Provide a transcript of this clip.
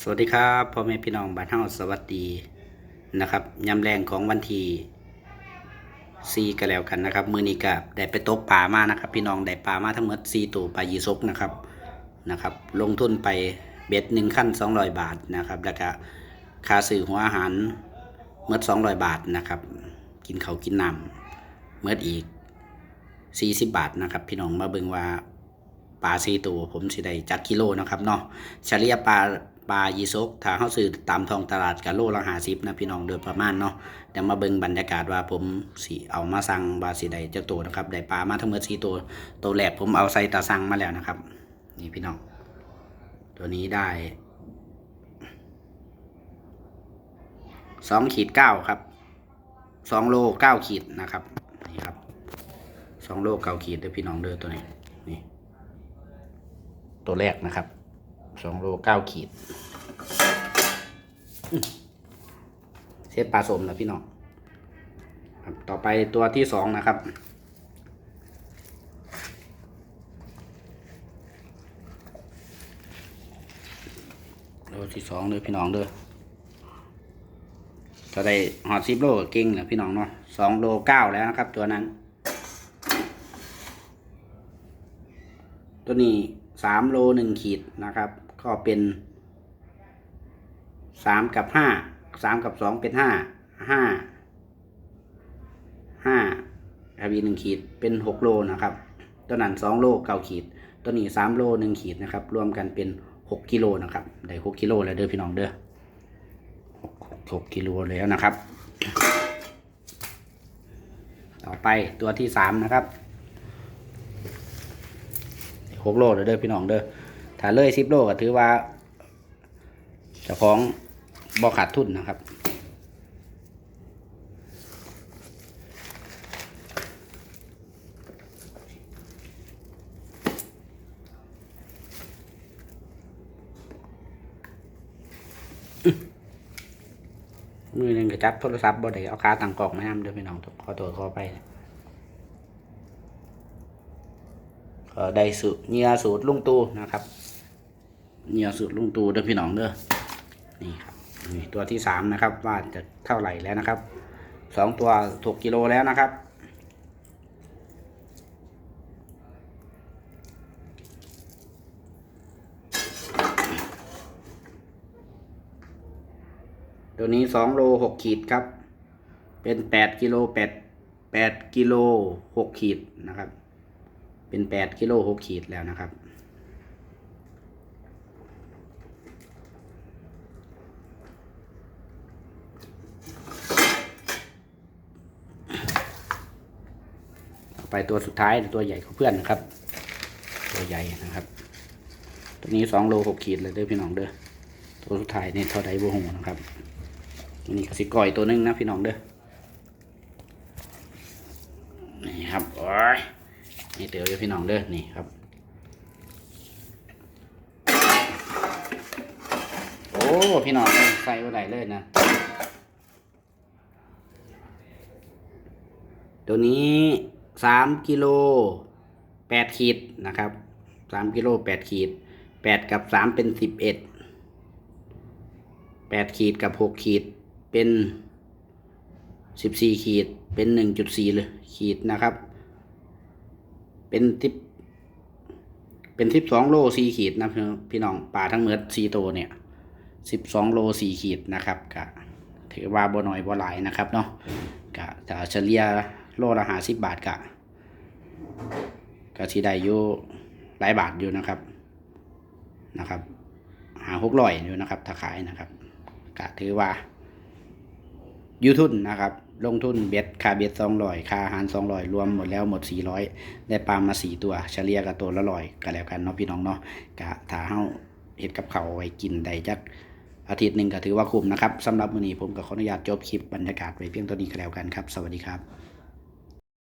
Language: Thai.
สวัสดีครับพ่อแม่พี่น้องบ้านเฮาสวัสดีนะครับยำแรงของวันที่ซีก็แล้วกันนะครับ มือนี้ก็ได้ไปตกปลามานะครับ พี่น้องได้ปลามาทั้งหมด4ตัวปลายีซกนะครับนะครับ ลงทุนไปเบ็ดหนึ่งขั้น200บาทนะครับแล้วก็ค่าซื้อหัวอาหารเมื่อ200บาทนะครับ กินเขากินน้ำเมื่ออีก40บาทนะครับ พี่น้องมาเบิ่งว่า ปลาซีตัวผมสิได้จักกิโลนะครับเนาะเฉลี่ยปลาปลายีซกถ้าเฮาซื้อตามทองตลาดก็โลละ50นะพี่น้องโดยประมาณเนาะเดี๋ยวมาเบิ่งบรรยากาศว่าผมสิเอามาสั่งว่าสิได้จักตัวนะครับได้ปลามาทั้งหมด4ตัวตัวแรกผมเอาใส่ตาสั่งมาแล้วนะครับ นี่พี่น้อง ตัวนี้ได้2ขีด9ครับ2โล9ขีดนะครับนี่ครับสองโลเก้าขีดเด้อพี่น้องเด้อตัวนี้ ตัวแรกนะครับสองโลเก้าขีด เซตปลาสมนะพี่น้องครับต่อไปตัวที่สองนะครับ ตัวที่สองเด้อพี่น้องเด้อก็ได้หอดซิปโลก็เก่งนะพี่น้องเนาะสองโลเก้าแล้วนะครับ ตัวนั้น ตัวนี้ สามโลหนึ่งขีดนะครับ ก็เป็นสามกับห้าสามกับสองเป็นห้าห้าห้าอาวีหนึ่งขีดเป็นหกโลนะครับตัวนั้นสองโลเก้าขีด ตัวนี้สามโลหนึ่งขีดนะครับ รวมกันเป็นหกกิโลนะครับได้หกกิโลแล้วเด้อพี่น้องเด้อหกหกกิโลแล้วนะครับ ต่อไปตัวที่สามนะครับ หกโลเด้อเด้อพี่น้องเด้อถ้าเลยสิบโลก็ถือว่าเจ้าของบ่ขาดทุนนะครับมือหนึ่งก็จับโทรศัพท์บ่ได้เอาขาตั้งกล่องมานํเด้อพี่น้องขอตัวขอไปก็ ได้สูตรเหยื่อสูตรลุงตูนะครับเหยื่อสูตรลุงตูเด้อพี่น้องเด้อนี่ครับนี่ตัวที่สามนะครับว่าจะเท่าไหร่แล้วนะครับสองตัวถูกกิโลแล้วนะครับตัวนี้สองโลหกขีดครับ เป็นแปดกิโลแปดแปดกิโลหกขีดนะครับ เป็นแปดกิโลหกขีดแล้วนะครับ ไปตัวสุดท้ายตัวใหญ่ของเพื่อนนะครับ ตัวใหญ่นะครับ ตัวนี้สองโลหกขีดเลยเด้อพี่น้องเด้อตัวสุดท้ายนี่เท่าไดบัวหงนะครับอันนี้กสิก่อยตัวหนึงนะพี่น้องเด้อนี่ครับโอ้ย นี่เตี๋ยวอยู่พี่น้องเด้อนี่ครับ โอ้พี่น้องใส่ไว้ไหนเลยนะตัวนี้สามกิโลแปดขีดนะครับสามกิโลแปดขีดแปดกับสามเป็นสิบเอ็ดแปดขีดกับหกขีดเป็นสิบสี่ขีดเป็นหนึ่งจุดสี่เลยขีดนะครับ เป็นทิปเป็นทิปสองโลสี่ขีดนะพี่น้องปลาทั้งหมดสี่ตัวเนี่ยสิบสองโลสี่ขีดนะครับกะถือว่าบ่น้อยบ่หลายนะครับเนาะกะจะเฉลี่ยโลละห้าสิบบาทกะก็ที่ได้อยู่หลายบาทอยู่นะครับนะครับ หาหกร้อยอยู่นะครับถ้าขายนะครับกะถือว่ายูทุนนะครับ ลงทุนเบ็ดค่าเบ็ดสองร้อยค่าอาหารสองร้อยรวมหมดแล้วหมดสี่ร้อยได้ปลามาสี่ตัว เฉลี่ยกับตัวละร้อยก็แล้วกันเนาะพี่น้องเนาะกะถ้าเฮาเห็ดกับเขาไว้กินได้จักอาทิตย์หนึ่งก็ถือว่าคุ้มนะครับสำหรับมื้อนี้ผมก็ขออนุญาตจบคลิปบรรยากาศไว้เพียงเท่านี้ก็แล้วกันครับ สวัสดีครับ